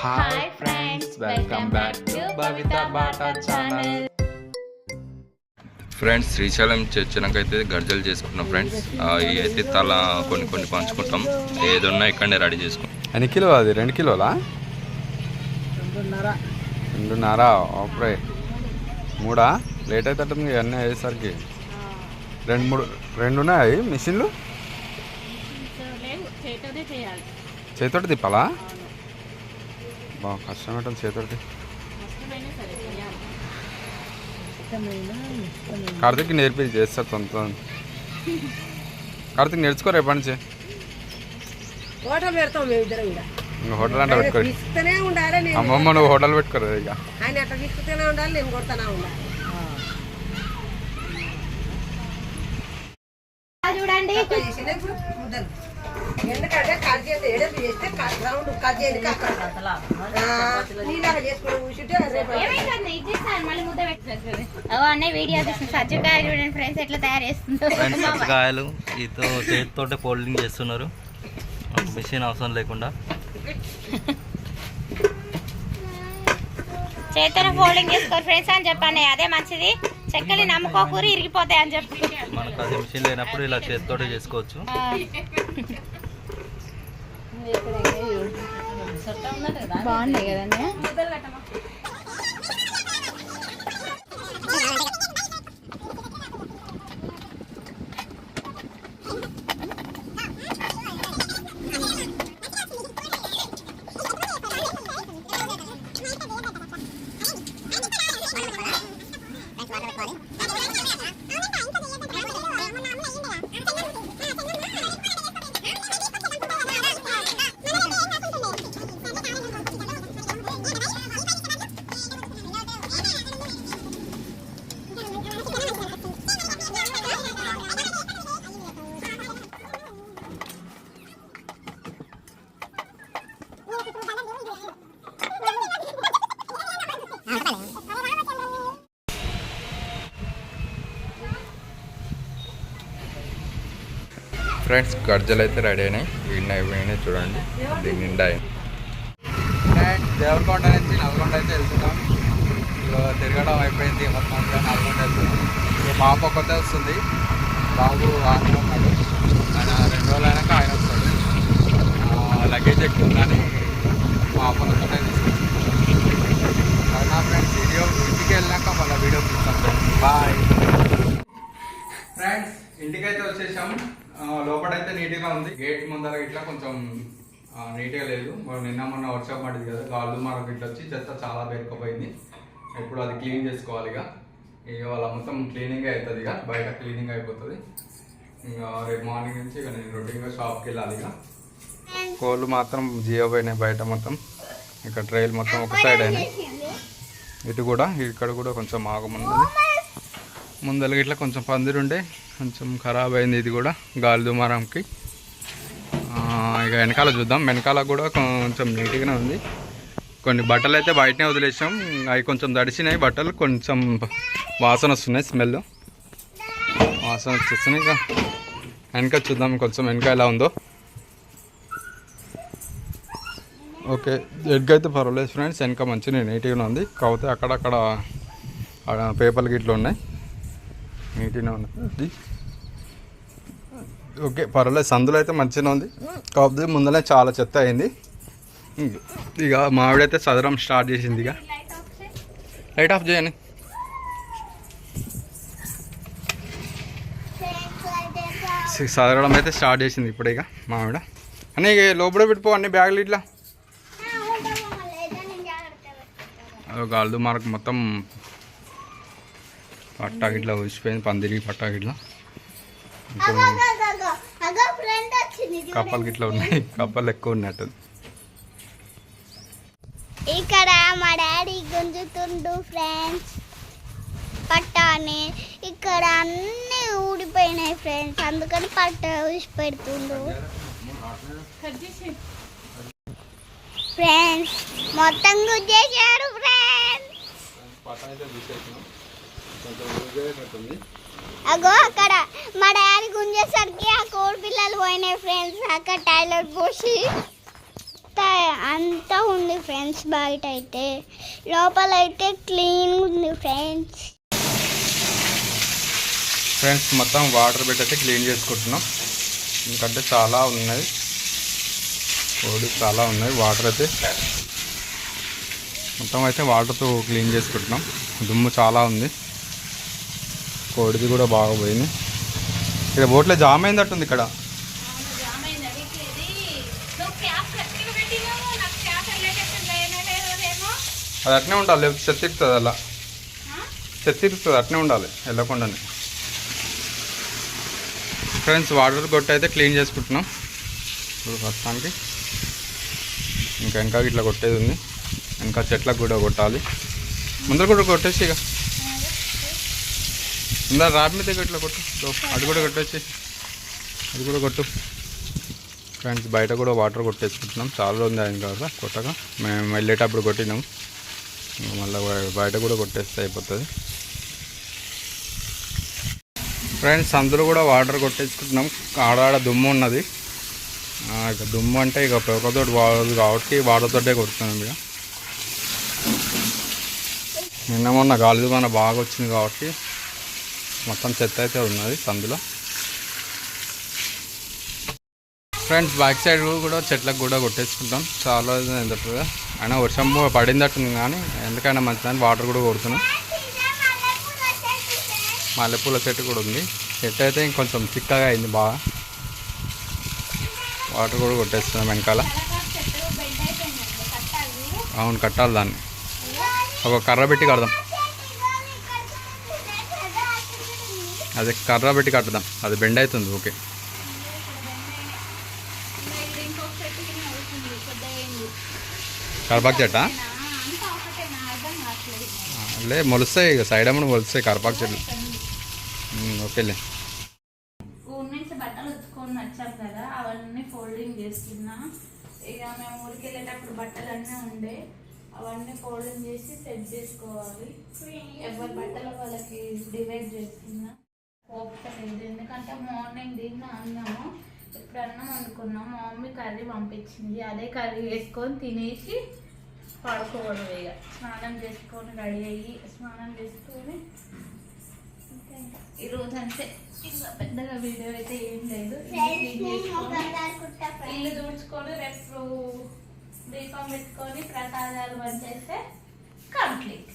Hi friends welcome back to Bhavitha Bata channel friends Srisailam చర్చనకైతే గర్జలు చేసుకుంటున్నాం friends ఇవి అయితే తల కొన్ని కొన్ని పంచుకుంటాం. ఏదున్నా ఇక్కడనే రెడీ చేసుకుంటాం. ఎన్ని కిలో అది? రెండు కిలోలా? రెండున్నర. ఓకే. మూడా? లేట్ అవుతుంది ఇవన్నీ అయ్యేసరికి. రెండు మూడు రెండు ఉన్నాయి మిషన్లు చేతోటి తిప్పాలా? బా కష్టం ఉంటుంది చేతోటి కార్తీక్ నేర్పి చేస్తా తొంత కార్తీక్ నేర్చుకో రేపటి నుంచి. హోటల్ పెడతాం మేము ఇద్దరం కూడా. ఇంకా హోటల్ అంటే పెట్టుకో. ఇస్తూనే ఉండాలి నేను అమ్మమ్మ నువ్వు హోటల్ పెట్టుకోరు ఇక. ఆయన అట్లా తీసుకుతూనే ఉండాలి నేను కొడతానే ఉండాలి. చూడండి ఎందుకంటే కట్ చేస్తే చేస్తే రౌండ్ కట్ చేసుకుని కూర్చుంటే రేపు అన్నయ్య వీడియో చూడండి ఫ్రెండ్స్ ఎట్లా తయారు ఇతో చేతితోటే ఫోల్డింగ్ చేస్తున్నారు. మిషన్ అవసరం లేకుండా. చేతితో ఫోల్డింగ్ చేసుకోరు ఫ్రెండ్స్ అని చెప్పాను అదే మంచిది. చెక్కలు నమ్ముకోకూరి ఇరిగిపోతాయి అని చెప్పి. మనకు అది మిషన్ లేనప్పుడు ఇలా చేతితోటే చేసుకోవచ్చు. బాగున్నాయి కదండి. ఫ్రెండ్స్ గర్జలు అయితే రెడీ అయినాయి. వీడిని అయిపోయినాయి చూడండి. దీని నిండా దేవరకొండ నుంచి నల్గొండ అయితే వెళ్తున్నాం. ఇక తిరగడం అయిపోయింది. మొత్తం నల్గొండ వెళ్తున్నాం. ఇక పాప కొత్త వస్తుంది. బాబు ఆయన ఉన్నాడు ఆయన రెండు రోజులైనాక ఆయన వస్తాడు. లగేజ్ ఎక్కువ ఉందని పాపను కూడా తీసుకొచ్చాను నా ఫ్రెండ్స్ వీడియో ఇంటికి వెళ్ళాక మళ్ళీ వీడియో తీస్తాం ఫ్రెండ్స్ బాయ్ ఫ్రెండ్స్ ఇంటికైతే వచ్చేసాం ఆ, లోపలైతే నీట్గా ఉంది. గేట్ ముందర ఇట్లా కొంచెం నీట్గా లేదు. మరి నిన్న మొన్న వర్షం పడింది కదా గాలు మనకు ఇట్లా వచ్చి చెత్త చాలా పేరుకుపోయింది. ఇప్పుడు అది క్లీన్ చేసుకోవాలి ఇక. ఇక వాళ్ళ మొత్తం క్లీనింగ్ అవుతుంది ఇక బయట క్లీనింగ్ అయిపోతుంది. ఇంకా రేపు మార్నింగ్ నుంచి ఇక నేను రొటీన్గా షాప్కి వెళ్ళాలి ఇక. కోళ్ళు మాత్రం జియో పోయినాయి బయట మొత్తం. ఇక్కడ ట్రైల్ మొత్తం ఒక సైడ్ అయినాయి. ఇటు కూడా ఇక్కడ కూడా కొంచెం ఆగమన్నది ముందర ఇట్లా కొంచెం పందిరుండే కొంచెం ఖరాబ్ అయింది ఇది కూడా గాలి దుమారంకి. ఇక వెనకాల చూద్దాం. వెనకాల కూడా కొంచెం నీట్గానే ఉంది. కొన్ని బట్టలు అయితే బయటనే వదిలేసాం. అవి కొంచెం తడిసినాయి. బట్టలు కొంచెం వాసన వస్తున్నాయి స్మెల్. వాసన వచ్చేస్తున్నాయి ఇక వెనక చూద్దాం. కొంచెం వెనక ఎలా ఉందో. ఓకే ఎగ్ అయితే పర్వాలేదు ఫ్రెండ్స్. వెనక మంచిగా నీట్గానే ఉంది. కాకపోతే అక్కడక్కడ ఆడ పేపర్లు గిట్లు ఉన్నాయి. నీట్గానే ఉంది. ఓకే పర్వాలేదు సందులో అయితే మంచిగానే ఉంది. కాకపోతే ముందరే చాలా చెత్త అయింది. ఇక మావిడైతే చదరం స్టార్ట్ చేసింది ఇక. లైట్ ఆఫ్ చేయని చదవడం అయితే స్టార్ట్ చేసింది ఇప్పుడే ఇక మావిడ అని ఇక లోపల పెట్టిపో అన్ని బ్యాగులు ఇట్లా. గాల్దు మార్క్ మొత్తం పట్టా గిట్లా ఊసిపోయింది పందిరి పట్టా గిట్లా ఇంకా కప్పలు గిట్లా ఉన్నాయి కప్పలు ఎక్కువ ఉన్నట్టు. ఇక్కడ మా డాడీ గుంజుతుండు ఫ్రెండ్స్ పట్టాని ఇక్కడ అన్నీ ఊడిపోయినాయి ఫ్రెండ్స్ అందుకని పట్ట ఊసి పెడుతుండు ఫ్రెండ్స్ మొత్తం గుంజేశారు ఫ్రెండ్స్ అగో అక్కడ మా డాడీ గుంజేసరికి ఆ కోడి పిల్లలు పోయినాయి ఫ్రెండ్స్ అక్కడ టైలర్ పోసి అంతా ఉంది ఫ్రెండ్స్ బయట అయితే లోపల అయితే క్లీన్ ఉంది ఫ్రెండ్స్ ఫ్రెండ్స్ మొత్తం వాటర్ పెట్టి అయితే క్లీన్ చేసుకుంటున్నాం. ఎందుకంటే చాలా ఉన్నాయి. కోడి చాలా ఉన్నాయి వాటర్ అయితే. మొత్తం అయితే వాటర్తో క్లీన్ చేసుకుంటున్నాం. దుమ్ము చాలా ఉంది. కోడిది కూడా బాగా పోయింది ఇక్కడ బోట్లో జామ్ అయిందట్టుంది ఇక్కడ. అది అట్నే ఉండాలి లేకపోతే చెత్తిరుతుంది అలా. చెత్తిరుతుంది అట్నే ఉండాలి వెళ్ళకుండానే. ఫ్రెండ్స్ వాటర్ కొట్టి అయితే క్లీన్ చేసుకుంటున్నాం. ఇప్పుడు ప్రస్తుతానికి ఇంకా ఇంకా ఇట్లా కొట్టేది ఉంది. ఇంకా చెట్లకు కూడా కొట్టాలి. ముందర కూడా కొట్టేసి ఇక. ఇందా రాబి మీద ఇట్లా కొట్టు. అది కూడా కొట్టేసి అది కూడా కొట్టు. ఫ్రెండ్స్ బయట కూడా వాటర్ కొట్టేసుకుంటున్నాం. చాలా రోజులు అయింది కదా కొట్టగా మేము వెళ్ళేటప్పుడు కొట్టినాం. మళ్ళీ బయట కూడా కొట్టేస్తే అయిపోతుంది. ఫ్రెండ్స్ అందులో కూడా వాటర్ కొట్టేసుకుంటున్నాం. ఆడాడ దుమ్ము ఉన్నది. ఇక దుమ్ము అంటే ఇక పెరకతో వాడదు కాబట్టి వాటర్తోటే కొడుతున్నాం ఇక. నిన్న మొన్న గాలి దుమాన బాగా వచ్చింది కాబట్టి మొత్తం చెత్త అయితే ఉన్నది సందులో. ఫ్రెండ్స్ బ్యాక్ సైడ్ కూడా చెట్లకు కూడా కొట్టేసుకుంటాం. చాలా ఎందుకంటే అయినా వర్షం పడిందట్టుంది కానీ ఎందుకైనా మంచిదని వాటర్ కూడా కొడుతున్నాం. మల్లెపూల చెట్టు కూడా ఉంది. చెట్టు అయితే ఇంకొంచెం చిక్కగా అయింది బాగా. వాటర్ కూడా కొట్టేస్తున్నాం వెనకాల. అవును కట్టాలి దాన్ని. ఒక కర్ర పెట్టి కడదాం. అది కర్ర పెట్టి కట్టదాం. అది బెండ్ అవుతుంది ఓకే. కరపాకు చెట్టా? లే మొలుస్తాయి ఇక. సైడ్ అమ్మడు మొలుస్తాయి కరపాకు చెట్లు. ఓకేలే. ఊరి నుంచి బట్టలు ఉతుకొని వచ్చాం కదా అవన్నీ ఫోల్డింగ్ చేస్తున్నా. ఇక మేము ఊరికి వెళ్ళేటప్పుడు బట్టలు అన్నీ ఉండే. అవన్నీ ఫోల్డింగ్ చేసి సెట్ చేసుకోవాలి. ఎవరి బట్టలు వాళ్ళకి డివైడ్ చేస్తున్నా ఓపిక లేదు ఎందుకంటే మార్నింగ్ తిన్న అన్నము. ఇప్పుడు అన్నం వండుకున్నాం. మా మమ్మీ కర్రీ పంపించింది. అదే కర్రీ వేసుకొని తినేసి పడుకోవడం ఇక. స్నానం చేసుకొని రెడీ అయ్యి స్నానం చేసుకొని ఇంకా ఇంకా. ఈ రోజు అంతే. ఇంకా పెద్దగా వీడియో అయితే ఏం లేదు. ఇల్లు తుడుచుకొని రేపు దీపం పెట్టుకొని ప్రసాదాలు వంచేస్తే కంప్లీట్